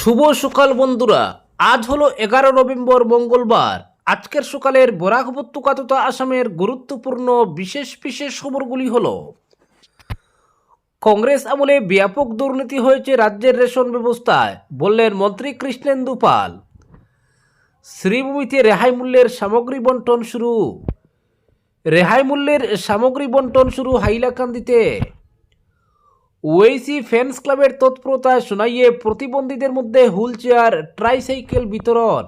শুভ সকাল বন্ধুরা। আজ হলো এগারো নভেম্বর মঙ্গলবার। আজকের সকালের বরাক উপত্যকা তথা আসামের গুরুত্বপূর্ণ বিশেষ বিশেষ খবরগুলি হলো, কংগ্রেস আমলে ব্যাপক দুর্নীতি হয়েছে রাজ্যের রেশন ব্যবস্থায়, বললেন মন্ত্রী কৃষ্ণেন্দু পাল। শ্রীভূমিতে রেহাই মূল্যের সামগ্রী বন্টন শুরু। রেহাই মূল্যের সামগ্রী বন্টন শুরু হাইলাকান্দিতে। ওয়েসি ফ্যান্স ক্লাবের তৎপরতায় শোনাইয়ে প্রতিবন্ধীদের মধ্যে হুইল চেয়ার ট্রাইসাইকেল বিতরণ।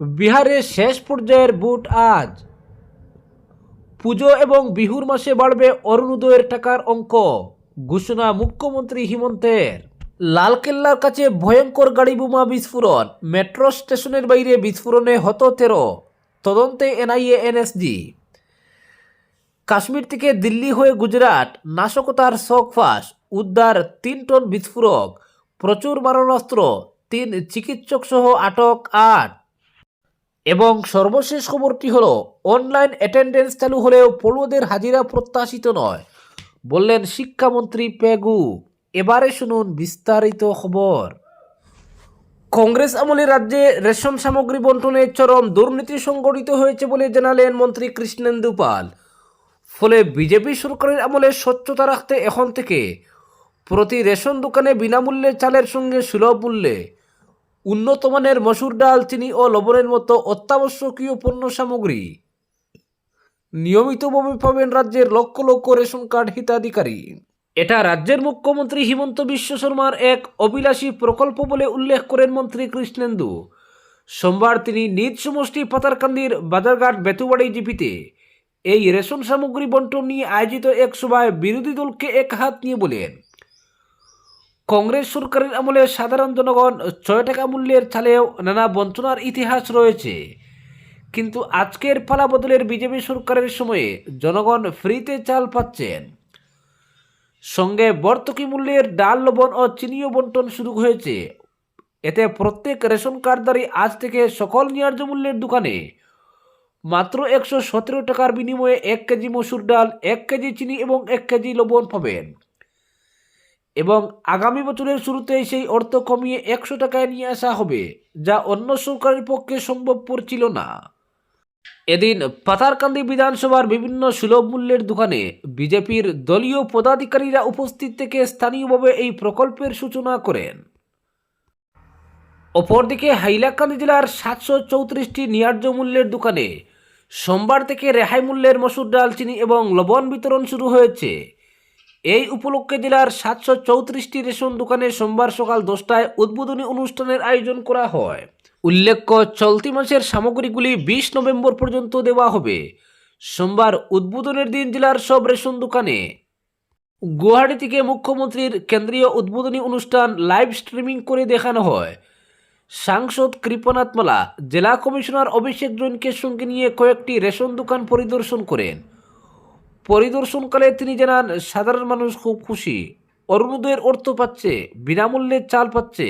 বিহারের শেষ পর্যায়ের বুট আজ। পুজো এবং বিহুর মাসে বাড়বে অরুণোদয়ের টাকার অঙ্ক, ঘোষণা মুখ্যমন্ত্রী হিমন্তের। লালকেল্লার কাছে ভয়ঙ্কর গাড়ি বোমা বিস্ফোরণ, মেট্রো স্টেশনের বাইরে বিস্ফোরণে হত তেরো তদন্তে এনআইএ, এনএসজি। কাশ্মীর থেকে দিল্লি হয়ে গুজরাট, নাশকতার শখ ফাঁস, উদ্ধার তিন টন বিস্ফোরক, প্রচুর মারণাস্ত্র, তিন চিকিৎসক সহ আটক আট। এবং সর্বশেষ খবরটি হল, অনলাইন অ্যাটেন্ডেন্স চালু হলেও পড়ুয়াদের হাজিরা প্রত্যাশিত নয়, বললেন শিক্ষামন্ত্রী পেগু। এবারে শুনুন বিস্তারিত খবর। কংগ্রেস আমলে রাজ্যে রেশন সামগ্রী বন্টনে চরম দুর্নীতি সংগঠিত হয়েছে বলে জানালেন মন্ত্রী কৃষ্ণেন্দু পাল। ফলে বিজেপি সরকারের আমলে স্বচ্ছতা রাখতে এখন থেকে প্রতি রেশন দোকানে বিনামূল্যে চালের সঙ্গে সুলভ মূল্যে উন্নত মানের মসুর ডাল, চিনি ও লবণের মতো অত্যাবশ্যকীয় পণ্য সামগ্রী নিয়মিতভাবে পাবেন রাজ্যের লক্ষ লক্ষ রেশন কার্ড হিতাধিকারী। এটা রাজ্যের মুখ্যমন্ত্রী হিমন্ত বিশ্ব শর্মার এক অভিলাষী প্রকল্প বলে উল্লেখ করেন মন্ত্রী কৃষ্ণেন্দু। সোমবার তিনি নিজ সমষ্টি পাতারকান্দির বাজারঘাট বেতুবাড়ি জিপিতে এই রেশন সামগ্রী বন্টন নিয়ে আয়োজিত এক সভায় বিরোধী দলকে এক হাত নিয়ে বলেন, কংগ্রেস সরকারের আমলে সাধারণ জনগণ ছয় টাকা মূল্যের চালেও নানা বঞ্চনার ইতিহাস রয়েছে। কিন্তু আজকের পালা বদলের বিজেপি সরকারের সময়ে জনগণ ফ্রিতে চাল পাচ্ছেন। সঙ্গে বর্তকি মূল্যের ডাল, লবণ ও চিনিও বন্টন শুরু হয়েছে। এতে প্রত্যেক রেশন কার্ডধারী আজ থেকে সকল ন্যায্য মূল্যের দোকানে মাত্র একশো সতেরো টাকার বিনিময়ে এক কেজি মসুর ডাল, এক কেজি চিনি এবং এক কেজি লবণ পাবেন। এবং আগামী বছরের শুরুতেই সেই অর্থ কমিয়ে একশো টাকায় নিয়ে আসা হবে, যা অন্য সরকারের পক্ষে সম্ভবপর ছিল না। এদিন পাতারকান্দি বিধানসভার বিভিন্ন সুলভ মূল্যের দোকানে বিজেপির দলীয় পদাধিকারীরা উপস্থিত থেকে স্থানীয়ভাবে এই প্রকল্পের সূচনা করেন। অপরদিকে হাইলাকান্দি জেলার সাতশো চৌত্রিশটি ন্যায্য মূল্যের দোকানে সোমবার থেকে রেহাই মূল্যের মসুর ডাল, চিনি এবং লবণ বিতরণ শুরু হয়েছে। এই উপলক্ষে জেলার সাতশো চৌত্রিশটি রেশন দোকানে সোমবার সকাল দশটায় উদ্বোধনী অনুষ্ঠানের আয়োজন করা হয়। উল্লেখ্য, চলতি মাসের সামগ্রীগুলি বিশ নভেম্বর পর্যন্ত দেওয়া হবে। সোমবার উদ্বোধনের দিন জেলার সব রেশন দোকানে। গুয়াহাটি থেকে মুখ্যমন্ত্রীর কেন্দ্রীয় উদ্বোধনী অনুষ্ঠান লাইভ স্ট্রিমিং করে দেখানো হয়। সাংসদ কৃপনাথ মালা, জেলা কমিশনার অভিষেক জৈনকে সঙ্গে নিয়ে কয়েকটি রেশন দোকান পরিদর্শন করেন। পরিদর্শনকালে তিনি জানান, সাধারণ মানুষ খুব খুশি। অরুণোদয়ের অর্থ পাচ্ছে, বিনামূল্যে চাল পাচ্ছে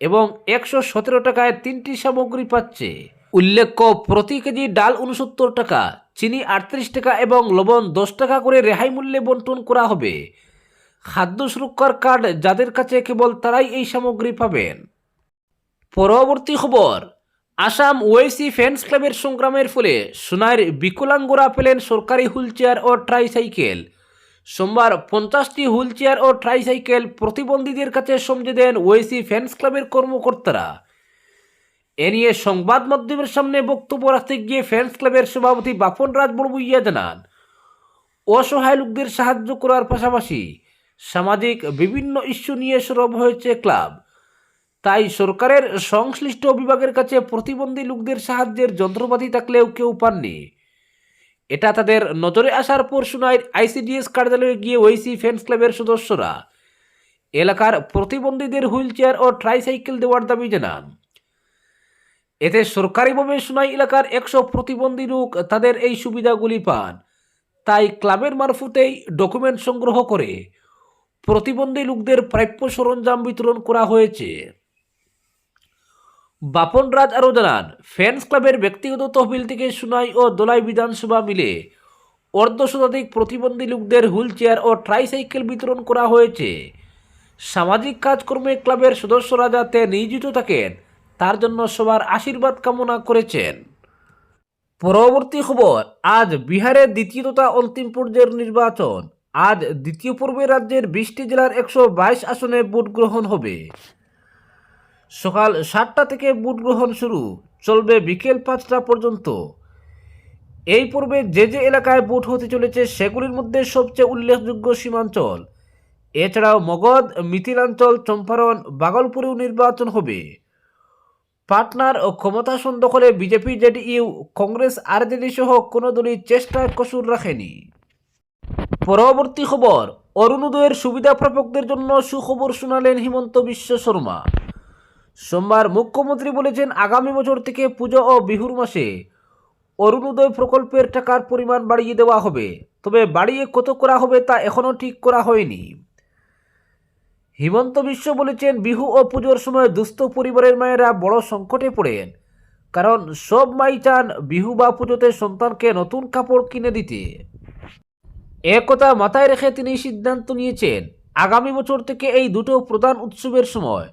এবং একশো সতেরো টাকায় তিনটি সামগ্রী পাচ্ছে। উল্লেখ্য, প্রতি কেজি ডাল উনসত্তর টাকা, চিনি আটত্রিশ টাকা এবং লবণ দশ টাকা করে রেহাই মূল্যে বন্টন করা হবে। খাদ্য সুরক্ষার কার্ড যাদের কাছে কেবল তারাই এই সামগ্রী পাবেন। পরবর্তী খবর, আসাম ওয়েসি ফ্যান্স ক্লাবের সংগ্রামের ফলে সোনার বিকলাঙ্গরা পেলেন সরকারি হুইলচেয়ার ও ট্রাইসাইকেল। সোমবার পঞ্চাশটি হুইলচেয়ার ও ট্রাইসাইকেল প্রতিবন্ধীদের কাছে সমঝে দেন ওয়েসি ফ্যান্স ক্লাবের কর্মকর্তারা। এ নিয়ে সংবাদ মাধ্যমের সামনে বক্তব্য রাখতে গিয়ে ফ্যান্স ক্লাবের সভাপতি বাপন রাজ বড়বুইয়া জানান, অসহায় লোকদের সাহায্য করার পাশাপাশি সামাজিক বিভিন্ন ইস্যু নিয়ে সরব হয়েছে ক্লাব। তাই সরকারের সংশ্লিষ্ট বিভাগের কাছে প্রতিবন্ধী লোকদের সাহায্যের যন্ত্রপাতি থাকলেও কেউ পাননি। এটা তাদের নজরে আসার পর শোনায় আইসিডিএস কার্যালয়ে গিয়ে ওইসি ফ্যান্স ক্লাবের সদস্যরা এলাকার প্রতিবন্ধীদের হুইল চেয়ার ও ট্রাইসাইকেল দেওয়ার দাবি জানান। এতে সরকারিভাবে সোনাই এলাকার একশো প্রতিবন্ধী লোক তাদের এই সুবিধাগুলি পান। তাই ক্লাবের মারফতেই ডকুমেন্ট সংগ্রহ করে প্রতিবন্ধী লোকদের প্রাপ্য সরঞ্জাম বিতরণ করা হয়েছে। বাপন রাজ আরও জানান ফ্যান্স ক্লাবের ব্যক্তিগত তহবিল থেকে সুনাই ও দোলাই বিধানসভা মিলে অর্ধ শতাধিক প্রতিবন্ধী লোকদের হুইল চেয়ার ও ট্রাইসাইকেল বিতরণ করা হয়েছে। সামাজিক কাজকর্মে ক্লাবের সদস্যরা যাতে নিয়োজিত থাকেন, তার জন্য সবার আশীর্বাদ কামনা করেছেন। পরবর্তী খবর, আজ বিহারের দ্বিতীয় তথা অন্তিম পর্যায়ের নির্বাচন। আজ দ্বিতীয় পর্বে রাজ্যের বিশটি জেলার একশো বাইশ আসনে ভোট গ্রহণ হবে। সকাল সাতটা থেকে ভোট গ্রহণ শুরু। চলবে বিকেল পাঁচটা পর্যন্ত। এই পর্বে যে যে এলাকায় ভোট হতে চলেছে, সেগুলির মধ্যে সবচেয়ে উল্লেখযোগ্য সীমাঞ্চল। এছাড়াও মগধ, মিথিলাঞ্চল, চম্পারণ, বাগলপুরেও নির্বাচন হবে। পাটনার ও ক্ষমতাসন দখলে বিজেপি, জেডিইউ, কংগ্রেস, আরজেডি সহ কোনো দলই চেষ্টায় কসুর রাখেনি। পরবর্তী খবর, অরুণোদয়ের সুবিধা প্রাপকদের জন্য সুখবর শোনালেন হিমন্ত বিশ্ব শর্মা। সোমবার মুখ্যমন্ত্রী বলেছেন আগামী বছর থেকে পুজো ও বিহুর মাসে অরুণোদয় প্রকল্পের টাকার পরিমাণ বাড়িয়ে দেওয়া হবে। তবে বাড়িয়ে কত করা হবে তা এখনও ঠিক করা হয়নি। হিমন্ত বিশ্ব বলেছেন বিহু ও পুজোর সময় দুস্থ পরিবারের মায়েরা বড় সংকটে পড়েন। কারণ সব মাই চান বিহু বা পুজোতে সন্তানকে নতুন কাপড় কিনে দিতে। একথা মাথায় রেখে তিনি সিদ্ধান্ত নিয়েছেন, আগামী বছর থেকে এই দুটো প্রধান উৎসবের সময়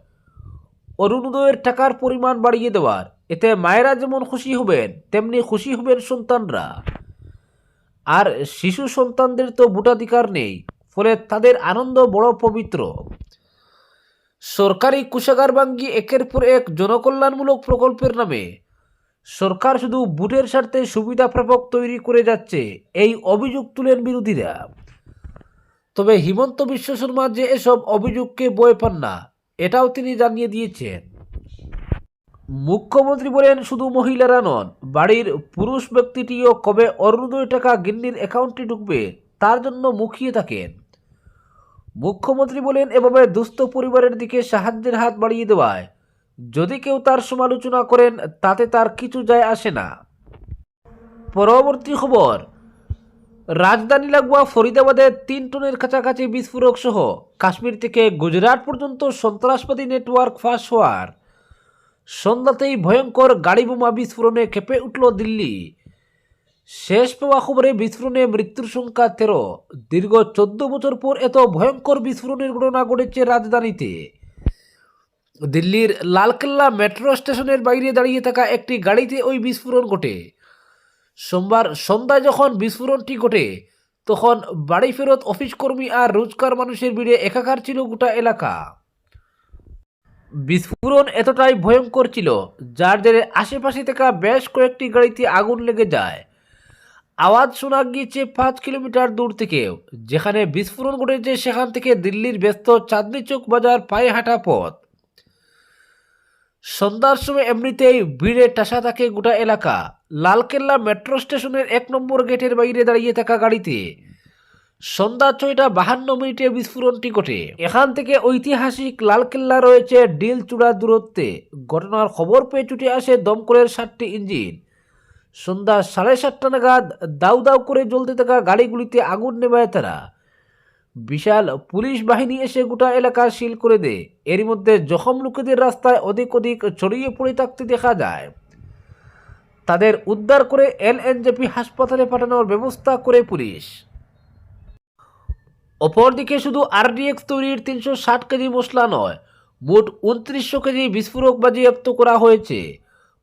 অরুণোদয়ের টাকার পরিমাণ বাড়িয়ে দেওয়ার। এতে মায়েরা যেমন খুশি হবেন, তেমনি খুশি হবেন সন্তানরা। আর শিশু সন্তানদের তো ভোটাধিকার নেই, ফলে তাদের আনন্দ বড় পবিত্র। সরকারি কুষাগার ভাঙ্গি একের পর এক জনকল্যাণমূলক প্রকল্পের নামে। সরকার শুধু বুটের স্বার্থে সুবিধা প্রাপক তৈরি করে যাচ্ছে, এই অভিযোগ তুলেন বিরোধীরা। তবে হিমন্ত বিশ্ব শর্মা যে এসব অভিযোগকে বয়ে পান না এটাও তিনি জানিয়ে দিয়েছেন। মুখ্যমন্ত্রী বলেন, শুধু মহিলারা নন, বাড়ির পুরুষ ব্যক্তিটিও কবে অরুণোদয় টাকা গিন্নির অ্যাকাউন্টে ঢুকবে, তার জন্য মুখিয়ে থাকেন। মুখ্যমন্ত্রী বলেন, এভাবে দুস্থ পরিবারের দিকে সাহায্যের হাত বাড়িয়ে দেওয়ায়, যদি কেউ তার সমালোচনা করেন, তাতে তার কিছু যায় আসে না। পরবর্তী খবর রাজধানী লাগোয়া ফরিদাবাদে তিন টনের কাছাকাছি বিস্ফোরক সহ কাশ্মীর থেকে গুজরাট পর্যন্ত সন্ত্রাসবাদী নেটওয়ার্ক ফাঁস হওয়ার। সন্ধ্যাতেই ভয়ঙ্কর গাড়ি বোমা বিস্ফোরণে কেঁপে উঠল দিল্লি। শেষ পাওয়া খবরে বিস্ফোরণে মৃত্যুর সংখ্যা তেরো। দীর্ঘ চোদ্দ বছর পর এত ভয়ঙ্কর বিস্ফোরণের ঘটনা ঘটেছে রাজধানীতে। দিল্লির লালকেল্লা মেট্রো স্টেশনের বাইরে দাঁড়িয়ে থাকা একটি গাড়িতে ওই বিস্ফোরণ ঘটে। সোমবার সন্ধ্যায় যখন বিস্ফোরণটি ঘটে, তখন বাড়ি ফেরত অফিস কর্মী আর রোজকার মানুষের ভিড়ে একাকার ছিল গোটা এলাকা। বিস্ফোরণ এতটাই ভয়ঙ্কর ছিল, যার জেরে আশেপাশে থাকা বেশ কয়েকটি গাড়িতে আগুন লেগে যায়। আওয়াজ শোনা গিয়েছে পাঁচ কিলোমিটার দূর থেকেও, যেখানে বিস্ফোরণ ঘটেছে সেখান থেকে দিল্লির ব্যস্ত চাঁদনি চৌক বাজার পায়ে হাঁটা পথ। সন্ধ্যার সময় এমনিতেই ভিড়ে টাসা থাকে গোটা এলাকা। লালকেল্লা মেট্রো স্টেশনের এক নম্বর গেটের বাইরে দাঁড়িয়ে থাকা গাড়িতে। সন্ধ্যা ছয়টা বাহান্ন মিনিটে বিস্ফোরণটি ঘটে। এখান থেকে ঐতিহাসিক লালকেল্লা রয়েছে ডিল চূড়া দূরত্বে। ঘটনার খবর পেয়ে ছুটে আসে দমকলের সাতটি ইঞ্জিন। সন্ধ্যা সাড়ে সাতটা নাগাদ দাউ দাউ করে জ্বলতে থাকা গাড়িগুলিতে আগুন নেবায় তারা। বিশাল পুলিশ বাহিনী এসে গোটা এলাকা সিল করে দেয়। এর মধ্যে জখম লোকেদের রাস্তায় অধিক অধিক ছড়িয়ে পড়ে থাকতে দেখা যায়। তাদের উদ্ধার করে এলএনজেপি হাসপাতালে পাঠানোর ব্যবস্থা করে পুলিশ। অপরদিকে শুধু আরডিএক্স তৈরির তিনশো ষাট কেজি মশলা নয়, মোট উনত্রিশশো কেজি বিস্ফোরক বাজেয়াপ্ত করা হয়েছে।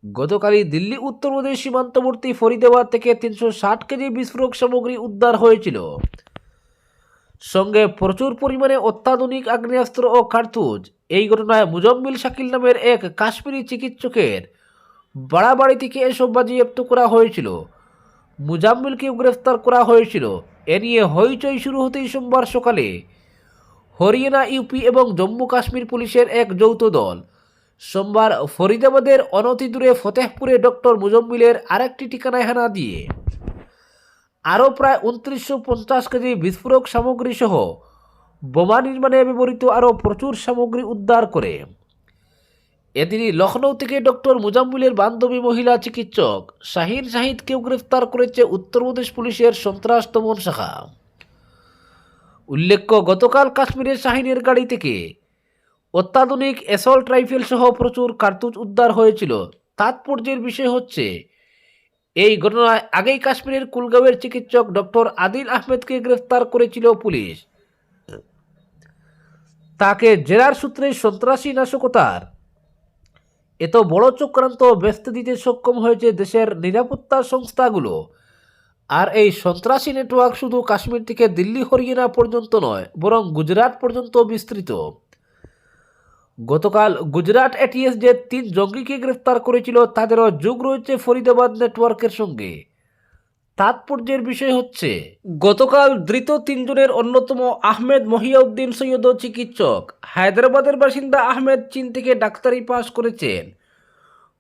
গতকালই দিল্লি, উত্তরপ্রদেশ সীমান্তবর্তী ফরিদাবাদ থেকে তিনশো ষাট কেজি বিস্ফোরক সামগ্রী উদ্ধার হয়েছিল। সঙ্গে প্রচুর পরিমাণে অত্যাধুনিক আগ্নেয়াস্ত্র ও কার্তুজ। এই ঘটনায় মুজম্মিল শাকিল নামের এক কাশ্মীরি চিকিৎসকের বাড়াবাড়ি থেকে এসব বাজেয়াপ্ত করা হয়েছিল। মুজাম্মিলকেও গ্রেফতার করা হয়েছিল। এ নিয়ে হইচই শুরু হতেই সোমবার সকালে হরিয়ানা, ইউপি এবং জম্মু কাশ্মীর পুলিশের এক যৌথ দল সোমবার ফরিদাবাদের অনতি দূরে ফতেহপুরে ডক্টর মুজম্মিলের আরেকটি ঠিকানায় হানা দিয়ে আরও প্রায় উনত্রিশশো পঞ্চাশ কেজি বিস্ফোরক সামগ্রী সহ বোমা নির্মাণে ব্যবহৃত আরও প্রচুর সামগ্রী উদ্ধার করে। এদিনই লখনৌ থেকে ডক্টর মুজাম্মিলের বান্ধবী মহিলা চিকিৎসক শাহিন শাহিদকেও গ্রেফতার করেছে উত্তরপ্রদেশ পুলিশের সন্ত্রাস দমন শাখা। উল্লেখ্য, গতকাল কাশ্মীরের শাহিনের গাড়ি থেকে অত্যাধুনিক অ্যাসল্ট রাইফেল সহ প্রচুর কার্তুজ উদ্ধার হয়েছিল। তাৎপর্যের বিষয় হচ্ছে এই ঘটনায় আগেই কাশ্মীরের কুলগাঁওয়ের চিকিৎসক ডক্টর আদিল আহমেদকে গ্রেফতার করেছিল পুলিশ। তাকে জেরার সূত্রে সন্ত্রাসী নাশকতার। এত বড় চক্রান্ত, ব্যস্ত দিতে সক্ষম হয়েছে দেশের নিরাপত্তা সংস্থাগুলো। আর এই সন্ত্রাসী নেটওয়ার্ক শুধু কাশ্মীর থেকে দিল্লি হরিয়ানা পর্যন্ত নয়, বরং গুজরাট পর্যন্ত বিস্তৃত। গতকাল গুজরাট এটিএস যে তিন জঙ্গিকে গ্রেফতার করেছিল, তাদেরও যোগ রয়েছে ফরিদাবাদ নেটওয়ার্কের সঙ্গে। তাৎপর্যের বিষয় হচ্ছে, গতকাল ধৃত তিনজনের অন্যতম আহমেদ মহিয়াউদ্দিন সৈয়দ চিকিৎসক। হায়দ্রাবাদের বাসিন্দা আহমেদ চীন থেকে ডাক্তারি পাশ করেছেন।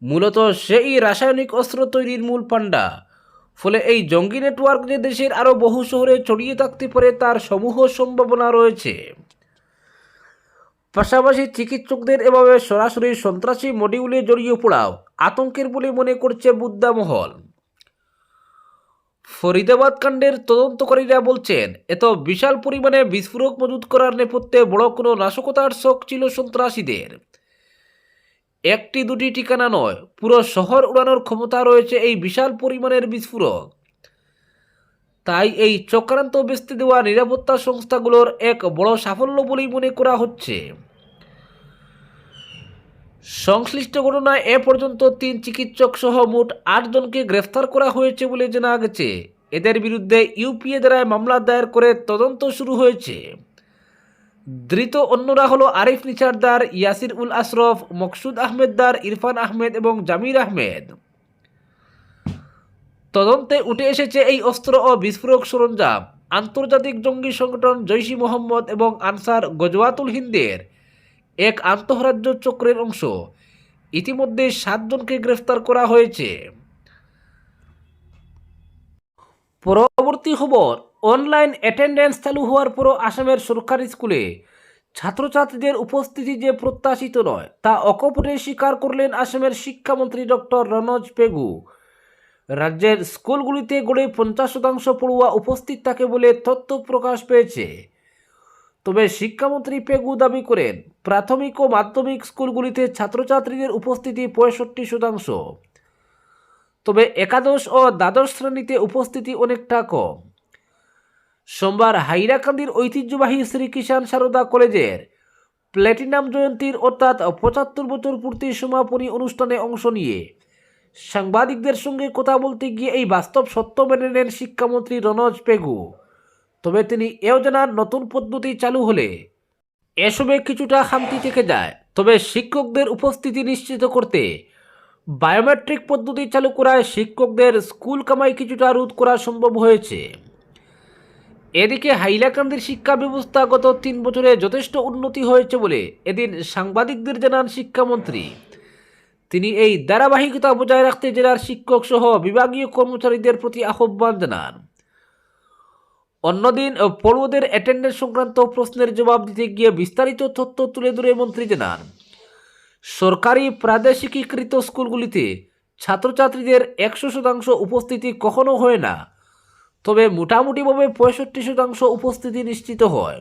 মূলত সেই রাসায়নিক অস্ত্র তৈরির মূল পাণ্ডা। ফলে এই জঙ্গি নেটওয়ার্ক যে দেশের আরও বহু শহরে ছড়িয়ে থাকতে পারে, তার সমূহ সম্ভাবনা রয়েছে। পাশাপাশি চিকিৎসকদের এভাবে সরাসরি সন্ত্রাসী মডিউলে জড়িয়ে পড়াও আতঙ্কের বলে মনে করছে বুদ্ধা মহল। ফরিদাবাদ কাণ্ডের তদন্তকারীরা বলছেন, এত বিশাল পরিমাণে বিস্ফোরক মজুত করার নেপথ্যে বড় কোনো নাশকতার শখ ছিল সন্ত্রাসীদের। একটি দুটি ঠিকানা নয়, পুরো শহর উড়ানোর ক্ষমতা রয়েছে এই বিশাল পরিমাণের বিস্ফোরক। তাই এই চক্রান্ত বেস্তে দেওয়া নিরাপত্তা সংস্থাগুলোর এক বড় সাফল্য বলেই মনে করা হচ্ছে। সংশ্লিষ্ট ঘটনায় এ পর্যন্ত তিন চিকিৎসক সহ মোট আটজনকে গ্রেফতার করা হয়েছে বলে জানা গেছে। এদের বিরুদ্ধে ইউপিএ দ্বারায় মামলা দায়ের করে তদন্ত শুরু হয়েছে। ধৃত অন্যরা হলো আরিফ নিচারদার ইয়াসির উল আশরফ, মকসুদ আহমেদদার ইরফান আহমেদ এবং জামির আহমেদ। তদন্তে উঠে এসেছে এই অস্ত্র ও বিস্ফোরক সরঞ্জাম। আন্তর্জাতিক জঙ্গি সংগঠন জৈশি মোহাম্মদ এবং আনসার গজওয়াতুল হিন্দের এক আন্তঃরাজ্য চক্রের অংশ। ইতিমধ্যে সাতজনকে গ্রেফতার করা হয়েছে। পরবর্তী খবর, অনলাইন অ্যাটেন্ডেন্স চালু হওয়ার পরও আসামের সরকারি স্কুলে ছাত্রছাত্রীদের উপস্থিতি যে প্রত্যাশিত নয়, তা অকপটে স্বীকার করলেন আসামের শিক্ষামন্ত্রী ডক্টর রনজ পেগু। রাজ্যের স্কুলগুলিতে গড়ে পঞ্চাশ শতাংশ পড়ুয়া উপস্থিত থাকে বলে তথ্য প্রকাশ পেয়েছে। তবে শিক্ষামন্ত্রী পেগু দাবি করেন, প্রাথমিক ও মাধ্যমিক স্কুলগুলিতে ছাত্রছাত্রীদের উপস্থিতি পঁয়ষট্টি শতাংশ। তবে একাদশ ও দ্বাদশ শ্রেণীতে উপস্থিতি অনেকটা কম। সোমবার হাইরাকান্দির ঐতিহ্যবাহী শ্রী কিষাণ সারদা কলেজের প্ল্যাটিনাম জয়ন্তীর অর্থাৎ পঁচাত্তর বছর পূর্তি সমাপনী অনুষ্ঠানে অংশ নিয়ে সাংবাদিকদের সঙ্গে কথা বলতে গিয়ে এই বাস্তব সত্য মেনে নেন শিক্ষামন্ত্রী রনজ পেগু। তবে তিনি এও জানান, নতুন পদ্ধতি চালু হলে এসবে কিছুটা খামতি থেকে যায়। তবে শিক্ষকদের উপস্থিতি নিশ্চিত করতে বায়োমেট্রিক পদ্ধতি চালু করায় শিক্ষকদের স্কুল কামাই কিছুটা রোধ করা সম্ভব হয়েছে। এদিকে হাইলাকান্দির শিক্ষা ব্যবস্থা গত তিন বছরে যথেষ্ট উন্নতি হয়েছে বলে এদিন সাংবাদিকদের জানান শিক্ষামন্ত্রী। তিনি এই ধারাবাহিকতা বজায় রাখতে জেলার শিক্ষক সহ বিভাগীয় কর্মচারীদের প্রতি আহ্বান জানান। অন্যদিন, পড়ুয়াদের অ্যাটেন্ডেন্স সংক্রান্ত প্রশ্নের জবাব দিতে গিয়ে বিস্তারিত তথ্য তুলে ধরে মন্ত্রী জানান, সরকারি প্রাদেশিকীকৃত স্কুলগুলিতে ছাত্রছাত্রীদের একশো শতাংশ উপস্থিতি কখনো হয় না, তবে মোটামুটিভাবে পঁয়ষট্টি শতাংশ উপস্থিতি নিশ্চিত হয়।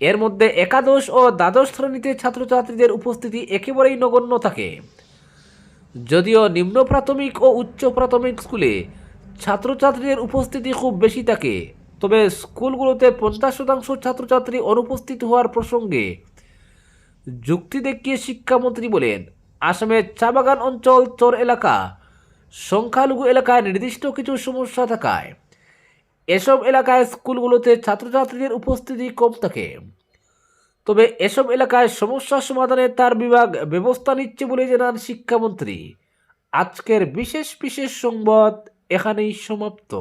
এর মধ্যে একাদশ ও দ্বাদশ শ্রেণীতে ছাত্রছাত্রীদের উপস্থিতি একেবারেই নগণ্য থাকে। যদিও নিম্ন প্রাথমিক ও উচ্চ প্রাথমিক স্কুলে ছাত্রছাত্রীদের উপস্থিতি খুব বেশি থাকে, তবে স্কুলগুলোতে পঞ্চাশ শতাংশ ছাত্রছাত্রী অনুপস্থিত হওয়ার প্রসঙ্গে যুক্তি দেখিয়ে শিক্ষামন্ত্রী বলেন, আসামের চা বাগান অঞ্চল চর এলাকা, সংখ্যালঘু এলাকায় নির্দিষ্ট কিছু সমস্যা থাকায়। এসব এলাকায় স্কুলগুলোতে ছাত্রছাত্রীদের উপস্থিতি কম থাকে। তবে এসব এলাকায় সমস্যা সমাধানে তার বিভাগ ব্যবস্থা নিচ্ছে বলে জানান শিক্ষামন্ত্রী। আজকের বিশেষ বিশেষ সংবাদ এখানেই সমাপ্ত।